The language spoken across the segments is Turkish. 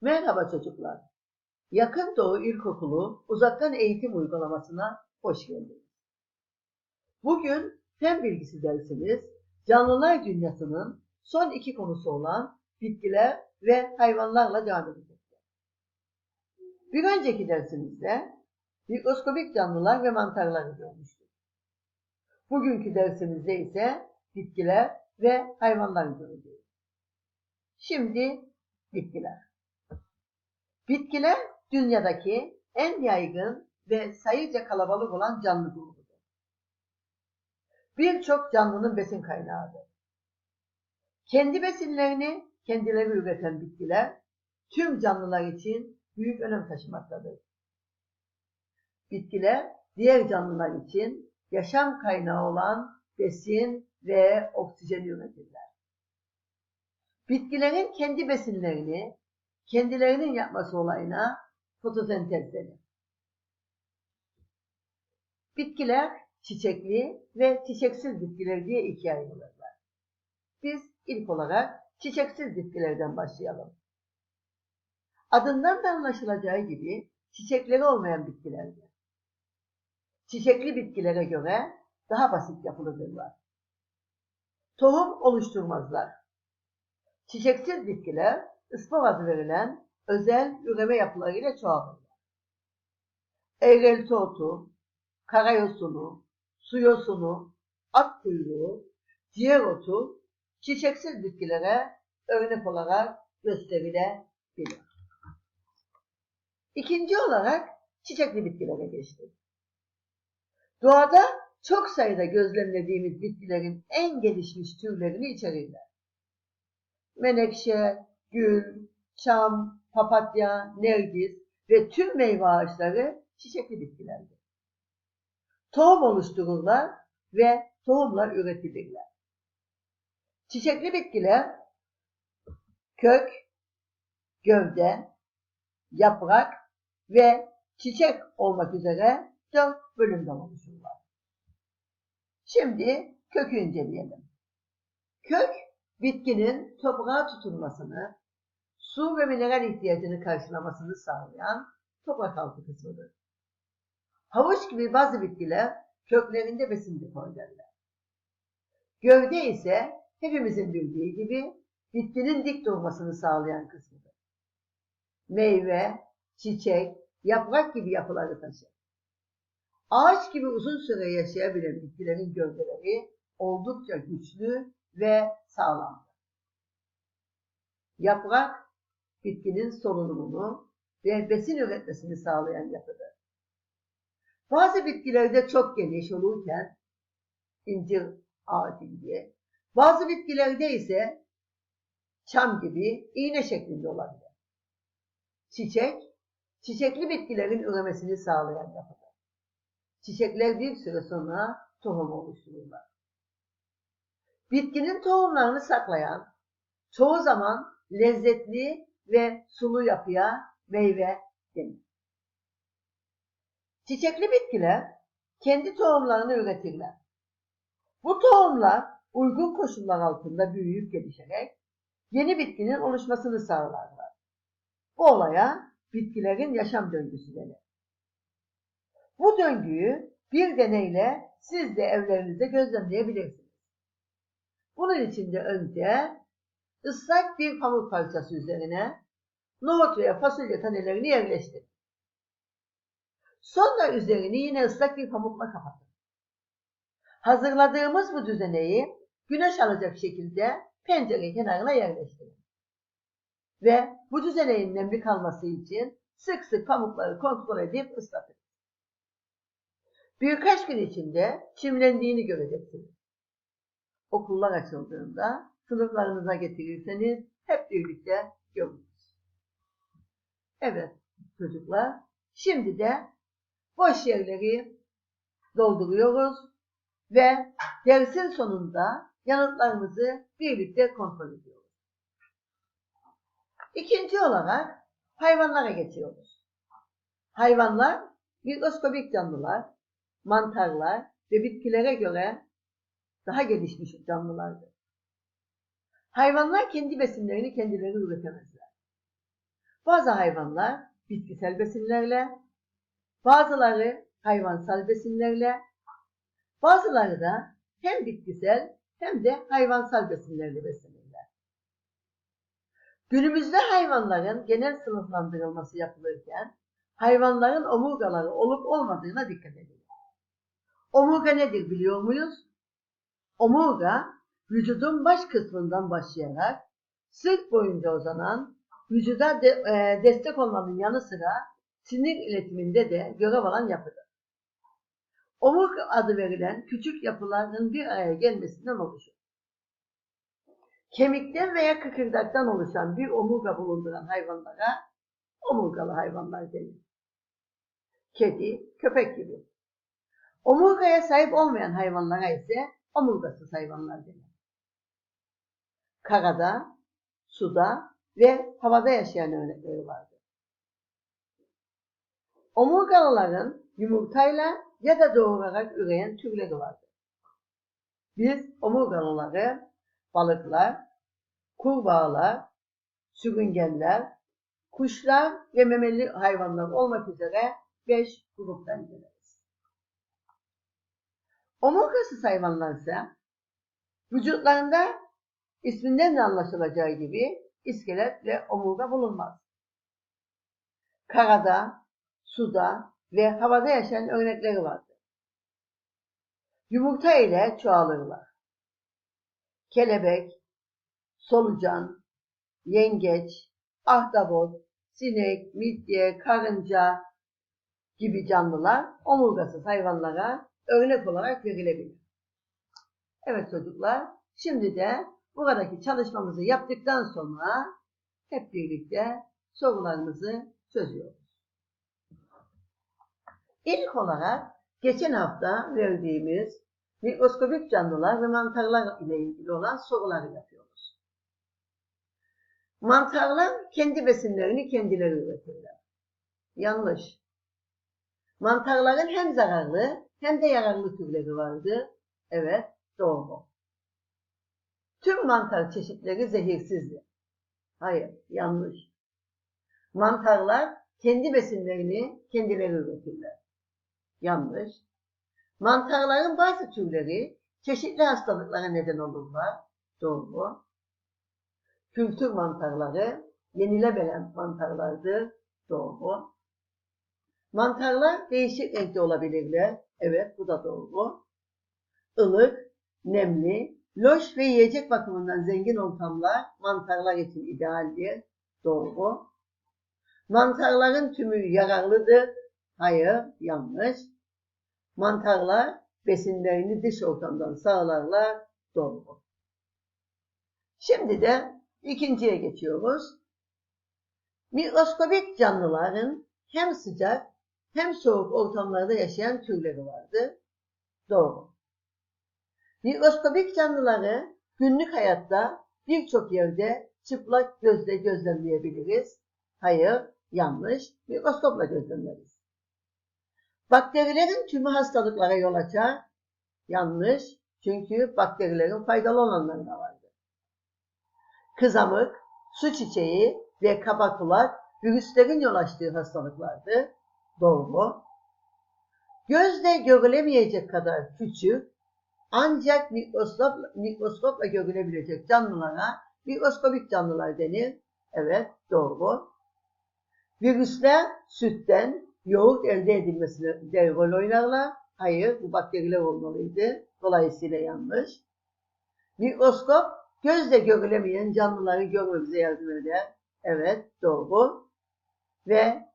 Merhaba çocuklar. Yakın Doğu İlkokulu uzaktan eğitim uygulamasına hoş geldiniz. Bugün fen bilgisi dersimiz canlılar dünyasının son iki konusu olan bitkiler ve hayvanlarla devam edecektir. Bir önceki dersimizde mikroskobik canlılar ve mantarları görmüştük. Bugünkü dersimizde ise bitkiler ve hayvanları göreceğiz. Şimdi bitkiler. Bitkiler dünyadaki en yaygın ve sayıca kalabalık olan canlı grubudur. Birçok canlının besin kaynağıdır. Kendi besinlerini kendileri üreten bitkiler tüm canlılar için büyük önem taşımaktadır. Bitkiler diğer canlılar için yaşam kaynağı olan besin ve oksijeni üretirler. Bitkilerin kendi besinlerini kendilerinin yapması olayına fotosentez denir. Bitkiler çiçekli ve çiçeksiz bitkiler diye ikiye ayrılırlar. Biz ilk olarak çiçeksiz bitkilerden başlayalım. Adından da anlaşılacağı gibi çiçekleri olmayan bitkilerdir. Çiçekli bitkilere göre daha basit yapılıdırlar. Tohum oluşturmazlar. Çiçeksiz bitkiler ıspor adı verilen özel üreme yapılarıyla çoğalırlar. Eğrelti otu, karayosunu, su yosunu, at kuyruğu, ciğer otu çiçeksiz bitkilere örnek olarak gösterilebilir. İkinci olarak çiçekli bitkilere geçtik. Doğada çok sayıda gözlemlediğimiz bitkilerin en gelişmiş türlerini içerirler. Menekşe, gül, çam, papatya, nergis ve tüm meyve ağaçları çiçekli bitkilerdir. Tohum oluştururlar ve tohumlar üretilirler. Çiçekli bitkiler kök, gövde, yaprak ve çiçek olmak üzere dört bölümden oluşurlar. Şimdi kökü inceleyelim. Kök, bitkinin toprağa tutunmasını, su ve mineral ihtiyacını karşılamasını sağlayan toprak altı kısmıdır. Havuç gibi bazı bitkiler köklerinde besin depo ederler. Gövde ise hepimizin bildiği gibi bitkinin dik durmasını sağlayan kısmıdır. Meyve, çiçek, yaprak gibi yapıları taşır. Ağaç gibi uzun süre yaşayabilen bitkilerin gövdeleri oldukça güçlü ve sağlamdır. Yaprak, bitkinin solunumunu ve besin üretmesini sağlayan yapıdır. Bazı bitkilerde çok geniş olurken, incir ağacı gibi, bazı bitkilerde ise çam gibi iğne şeklinde olabilir. Çiçek, çiçekli bitkilerin üremesini sağlayan yapıdır. Çiçekler bir süre sonra tohum oluştururlar. Bitkinin tohumlarını saklayan, çoğu zaman lezzetli ve sulu yapıya meyve denir. Çiçekli bitkiler kendi tohumlarını üretirler. Bu tohumlar uygun koşullar altında büyüyüp gelişerek yeni bitkinin oluşmasını sağlarlar. Bu olaya bitkilerin yaşam döngüsü denir. Bu döngüyü bir deneyle siz de evlerinizde gözlemleyebilirsiniz. Bunun için de önce ıslak bir pamuk parçası üzerine nohut veya fasulye tanelerini yerleştirin. Sonra üzerini yine ıslak bir pamukla kapatın. Hazırladığımız bu düzeneyi güneş alacak şekilde pencere kenarına yerleştirin. Ve bu düzeneğin nemli kalması için sık sık pamukları kontrol edip ıslatın. Birkaç gün içinde çimlendiğini göreceksiniz. Okullar açıldığında sınıflarınıza getirirseniz hep birlikte görürüz. Evet çocuklar, şimdi de boş yerleri dolduruyoruz ve dersin sonunda yanıtlarımızı birlikte kontrol ediyoruz. İkinci olarak hayvanlara geçiyoruz. Hayvanlar mikroskobik canlılar, mantarlar ve bitkilere göre daha gelişmiş canlılardır. Hayvanlar kendi besinlerini kendileri üretemezler. Bazı hayvanlar bitkisel besinlerle, bazıları hayvansal besinlerle, bazıları da hem bitkisel hem de hayvansal besinlerle beslenirler. Günümüzde hayvanların genel sınıflandırılması yapılırken hayvanların omurgaları olup olmadığına dikkat edin. Omurga nedir biliyor muyuz? Omurga vücudun baş kısmından başlayarak sırt boyunca uzanan, vücuda de- e, destek olmanın yanı sıra sinir iletiminde de görev alan yapıdır. Omurga adı verilen küçük yapıların bir araya gelmesinden oluşur. Kemikten veya kıkırdaktan oluşan bir omurga bulunduran hayvanlara omurgalı hayvanlar denir. Kedi, köpek gibi. Omurgaya sahip olmayan hayvanlara ise omurgasız hayvanlar denir. Karada, suda ve havada yaşayan örnekleri vardır. Omurgalıların yumurtayla ya da doğurarak üreyen türleri vardır. Biz omurgalıları balıklar, kurbağalar, sürüngenler, kuşlar ve memeli hayvanlar olmak üzere beş gruptan inceleriz. Omurgasız hayvanlar vücutlarında isminden de anlaşılacağı gibi iskelet ve omurga bulunmaz. Karada, suda ve havada yaşayan örnekleri vardır. Yumurta ile çoğalırlar. Kelebek, solucan, yengeç, ahtapot, sinek, midye, karınca gibi canlılar omurgasız hayvanlara örnek olarak verilebilir. Evet çocuklar, şimdi de buradaki çalışmamızı yaptıktan sonra hep birlikte sorularımızı çözüyoruz. İlk olarak geçen hafta verdiğimiz mikroskobik canlılar ve mantarlar ile ilgili olan soruları yapıyoruz. Mantarlar kendi besinlerini kendileri üretirler. Yanlış. Mantarların hem zararlı hem de yararlı türleri vardı. Evet, doğru. Tüm mantar çeşitleri zehirsizdir. Hayır, yanlış. Mantarlar kendi besinlerini kendileri üretirler. Yanlış. Mantarların bazı türleri çeşitli hastalıklara neden olurlar. Doğru. Kültür mantarları yenilemeyen mantarlardır. Doğru. Mantarlar değişik renkte olabilirler. Evet, bu da doğru. Ilık, nemli, loş ve yiyecek bakımından zengin ortamlar mantarlar için idealdir. Doğru. Mantarların tümü yararlıdır. Hayır, yanlış. Mantarlar besinlerini dış ortamdan sağlarlar. Doğru. Şimdi de ikinciye geçiyoruz. Mikroskobik canlıların hem sıcak hem soğuk ortamlarda yaşayan türleri vardı. Doğru. Mikroskobik canlıları günlük hayatta birçok yerde çıplak gözle gözlemleyebiliriz. Hayır, yanlış. Mikroskopla gözlemleriz. Bakterilerin tümü hastalıklara yol açar. Yanlış. Çünkü bakterilerin faydalı olanları da vardır. Kızamık, su çiçeği ve kaba kulak virüslerin yol açtığı hastalıklardır. Doğru. Gözle görülemeyecek kadar küçük ancak mikroskop, mikroskopla görülebilecek canlılara mikroskobik canlılar denir. Evet, doğru. Virüsler sütten yoğurt elde edilmesine rol oynarlar. Hayır, bu bakteriler olmalıydı. Dolayısıyla yanlış. Mikroskop gözle görülemeyen canlıları görmemize yardım eder. Evet, doğru. Ve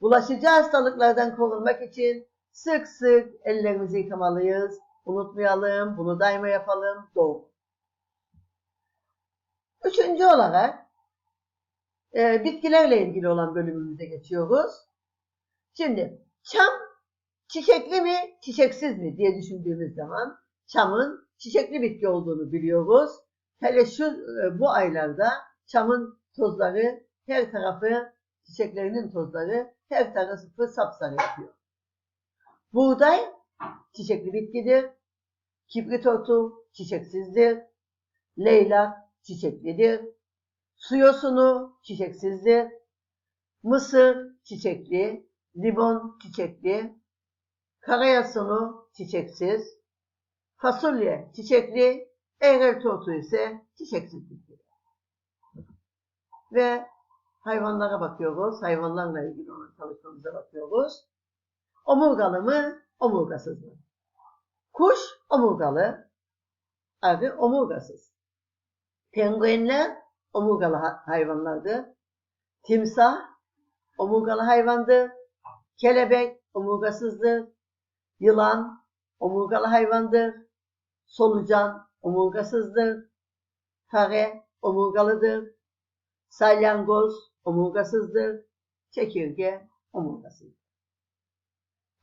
bulaşıcı hastalıklardan korunmak için sık sık ellerimizi yıkamalıyız. Unutmayalım, bunu daima yapalım. Doğru. Üçüncü olarak e, bitkilerle ilgili olan bölümümüze geçiyoruz. Şimdi çam çiçekli mi, çiçeksiz mi diye düşündüğümüz zaman çamın çiçekli bitki olduğunu biliyoruz. Hele şu e, bu aylarda çamın tozları her tarafı çiçeklerinin tozları her tarafı sapsarı yapıyor. Buğday çiçekli bitkidir. Kibrit otu çiçeksizdir. Leylak çiçeklidir. Su yosunu çiçeksizdir. mısır çiçekli, limon çiçekli, karayasunu çiçeksiz, fasulye çiçekli, eğrel tortu ise çiçeksiz bitki. Ve hayvanlara bakıyoruz. Hayvanlarla ilgili olan çalışmamıza bakıyoruz. Omurgalı mı, omurgasız mı? Kuş omurgalı, arı omurgasız. Penguenler omurgalı ha- hayvanlardır. Timsah omurgalı hayvandır. Kelebek omurgasızdır. Yılan omurgalı hayvandır. Solucan omurgasızdır. Fare omurgalıdır. Salyangoz omurgasızdır. Çekirge omurgasızdır.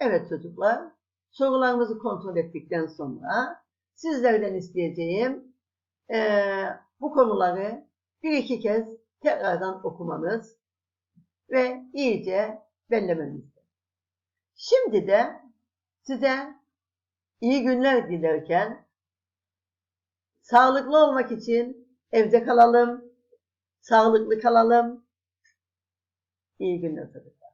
Evet çocuklar, sorularımızı kontrol ettikten sonra sizlerden isteyeceğim eee, bu konuları bir iki kez tekrardan okumanız ve iyice bellemenizdir. Şimdi de size iyi günler dilerken sağlıklı olmak için evde kalalım, sağlıklı kalalım. İyi günler çocuklar.